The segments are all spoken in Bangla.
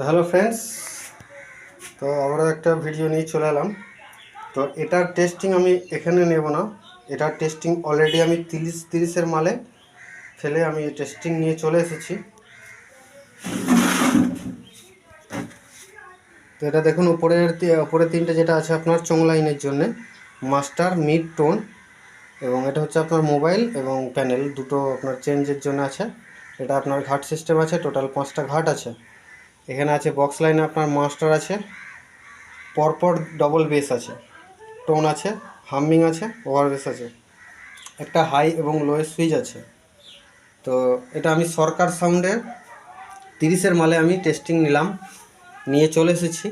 তো হ্যালো ফ্রেন্ডস, তো আবারও একটা ভিডিও নিয়ে চলে এলাম। তো এটার টেস্টিং আমি এখানে নেব না। এটার টেস্টিং অলরেডি আমি তিরিশ, তিরিশের মালে ফেলে আমি টেস্টিং নিয়ে চলে এসেছি। তো এটা দেখুন, উপরের উপরের তিনটে যেটা আছে আপনার চোং লাইনের জন্যে, মাস্টার মিড টোন এবং এটা হচ্ছে আপনার মোবাইল এবং প্যানেল দুটো আপনার চেঞ্জের জন্য আছে। এটা আপনার ঘাট সিস্টেম আছে টোটাল পাঁচটা ঘাট আছে। এখানে আছে বক্স লাইনে আপনার মাস্টার আছে, পরপর ডবল বেস আছে টোন আছে হামিং আছে ওভার বেস আছে, একটা হাই এবং লোয়ের সুইচ আছে। তো এটা আমি সরকার সাউন্ডের তিরিশের মালে আমি টেস্টিং নিলাম, নিয়ে চলে এসেছি।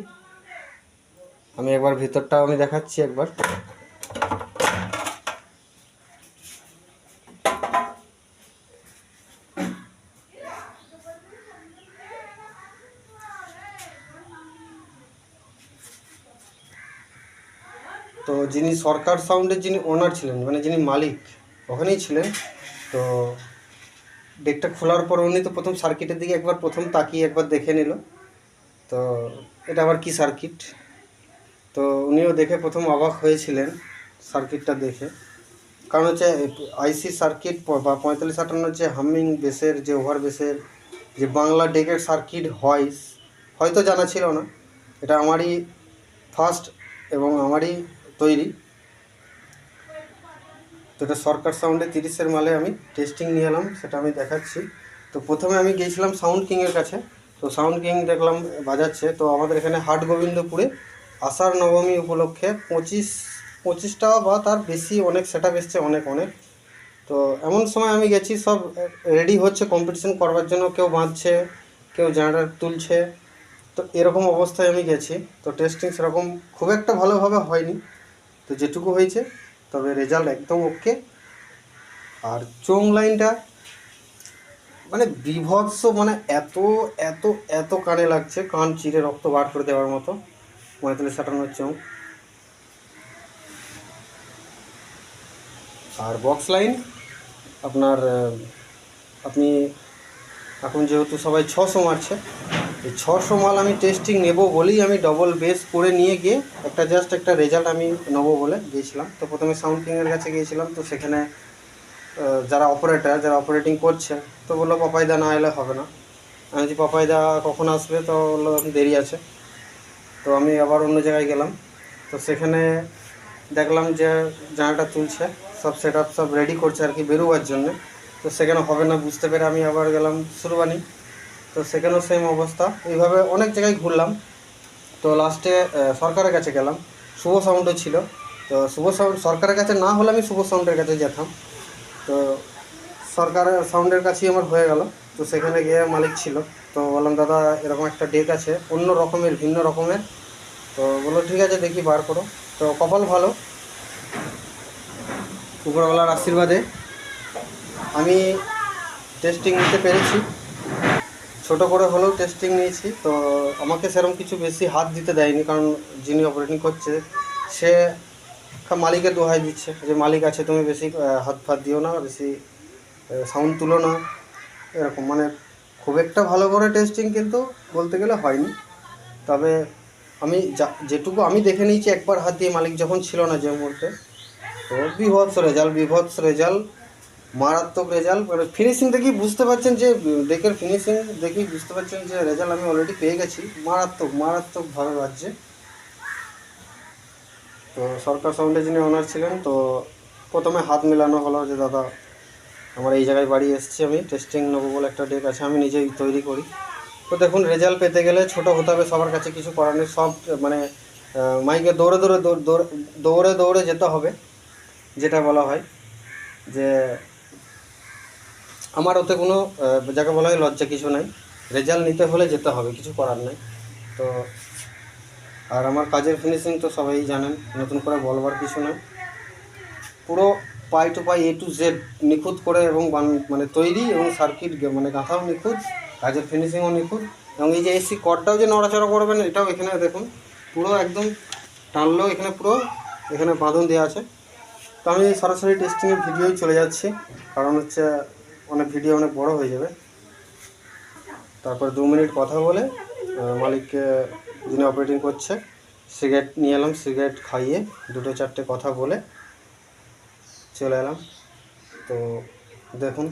আমি একবার ভিতরটাও আমি দেখাচ্ছি একবার। তো যিনি সরকার সাউন্ডের যিনি ওনার ছিলেন মানে যিনি মালিক, ওখানেই ছিলেন। তো ডেকটা খোলার পর উনি তো প্রথম সার্কিটের দিকে একবার প্রথম তাকিয়ে একবার দেখে নিল। তো এটা আবার কি সার্কিট তো উনিও দেখে প্রথম অবাক হয়েছিলেন সার্কিটটা দেখে। কারণ হচ্ছে আইসি সার্কিট বা পঁয়তাল্লিশ আটান্নর যে হামিং বেসের যে ওভার বেসের যে বাংলা ডেকের সার্কিট হয়, হয়তো জানা ছিল না। এটা আমারই ফার্স্ট এবং আমারই তৈরি। তো এটা সরকার সাউন্ডে তিরিশের মালে আমি টেস্টিং নিয়ে এলাম, সেটা আমি দেখাচ্ছি। তো প্রথমে আমি গিয়েছিলাম সাউন্ড কিংয়ের কাছে। তো সাউন্ড কিং দেখলাম, বাজাচ্ছে। তো আমাদের এখানে হাট গোবিন্দপুরে আষাঢ় নবমী উপলক্ষে পঁচিশ পঁচিশটা বা তার বেশি অনেক সেট আপ এসছে, অনেক অনেক। তো এমন সময় আমি গেছি, সব রেডি হচ্ছে কম্পিটিশন করবার জন্য কেউ বাঁধছে, কেউ জেনারেটর তুলছে। তো এরকম অবস্থায় আমি গেছি। তো টেস্টিং সেরকম খুব একটা ভালোভাবে হয়নি। তো যেটুকু হয়েছে, তবে রেজাল্ট একদম ওকে আর চোং লাইনটা মানে বিভৎস মানে এত এত এত কানে লাগছে, কান চিরে রক্ত বার করে দেওয়ার মতো। পঁয়তাল্লিশ আটান্নর চোং আর বক্স লাইন আপনার আপনি, এখন যেহেতু সবাই ছশো মারছে ছশো মাল আমি টেস্টিং নেব বলেই আমি ডবল বেস করে নিয়ে গিয়ে একটা জাস্ট একটা রেজাল্ট আমি নেব বলে গিয়েছিলাম। তো প্রথমে সাউন্ড কিংয়ের কাছে গিয়েছিলাম, তো সেখানে যারা অপারেটার যারা অপারেটিং করছে, তো বলল, পাপাইদা না এলে হবে না। আমি বলছি, পাপাইদা কখন আসবে? তো বলল দেরি আছে। তো আমি আবার অন্য জায়গায় গেলাম। তো সেখানে দেখলাম যে জানাটা তুলছে, সব সেট সব রেডি করছে আর কি বেরোবার জন্যে। তো সেখানে হবে না বুঝতে পেরে আমি আবার গেলাম সুরবানি। তো সেখানেও সেম অবস্থা। এইভাবে অনেক জায়গায় ঘুরলাম। তো লাস্টে সরকারের কাছে গেলাম। শুভ সাউন্ডও ছিল। তো শুভ সাউন্ড সরকারের কাছে না হলে আমি শুভ সাউন্ডের কাছে যেতাম। তো সরকারের সাউন্ডের কাছেই আমার হয়ে গেল। তো সেখানে গিয়ে মালিক ছিল। তো বললাম, দাদা, এরকম একটা ডেক আছে। অন্য রকমের, ভিন্ন রকমের। তো বলল, ঠিক আছে, দেখি বার করো। তো কপাল ভালো। উপরওয়ালার আশীর্বাদে আমি টেস্টিং নিতে পেরেছি। ছোট করে হলেও টেস্টিং নিয়েছি। তো আমাকে সেরকম কিছু বেশি হাত দিতে দেয়নি, কারণ যিনি অপারেটিং করছে, সে মালিকের দোহাই দিচ্ছে যে, মালিক আছে, তুমি বেশি হাত ফাত দিও না, বেশি সাউন্ড তুলো না। এরকম মানে খুব একটা ভালো করে টেস্টিং কিন্তু বলতে গেলে হয়নি। তবে আমি যা, যেটুকু আমি দেখে নিয়েছি, একবার হাত দিয়ে মালিক যখন ছিল না যে মুহূর্তে, তো বিভৎস রেজাল্ট বিভৎস রেজাল্ট মারাত্মক রেজাল্ট মানে ফিনিশিং দেখেই বুঝতে পারছেন যে ডেকের ফিনিশিং দেখেই বুঝতে পারছেন যে রেজাল্ট আমি অলরেডি পেয়ে গেছি। মারাত্মক মারাত্মক ভালো বাজছে তো সরকার সাউন্ডে যিনি ওনার ছিলেন, তো প্রথমে হাত মেলানো হলো যে, দাদা, আমার এই জায়গায় বাড়ি এসেছি আমি টেস্টিং নেব বলে একটা ডেক আছে, আমি নিজেই তৈরি করি। তো দেখুন রেজাল্ট পেতে গেলে ছোট হতে হবে, সবার কাছে কিছু করার নেই, সব মানে মাইকে দৌড়- দৌড়- দৌড়ে দৌড়ে যেতে হবে, যেটা বলা হয় যে আমার ওতে কোনো যাকে বলা হয় লজ্জা কিছু নাই। রেজাল্ট নিতে হলে যেতে হবে, কিছু করার নাই। তো, আর আমার কাজের ফিনিশিং তো সবাই জানেন, নতুন করে বলবার কিছু নয় পুরো pie to pie A to Z নিখুঁত করে এবং মানে তৈরি এবং সার্কিট মানে গাঁথাও নিখুঁত, কাজের ফিনিশিংও নিখুঁত এবং এই যে এসি কর্ডটাও যে নড়াচড়া করবেন, এটাও এখানে দেখুন, পুরো একদম টানলেও এখানে পুরো, এখানে বাঁধন দেওয়া আছে। তো আমি সরাসরি টেস্টিংয়ের ভিডিওই চলে যাচ্ছি, কারণ হচ্ছে অনেক ভিডিও অনেক বড় হয়ে যাবে। তারপর দু মিনিট কথা বলে মালিককে যিনি অপারেটিং করছে, সিগারেট নিয়ে এলাম, সিগারেট খাইয়ে দুটো চারটে কথা বলে চলে এলাম। তো দেখুন।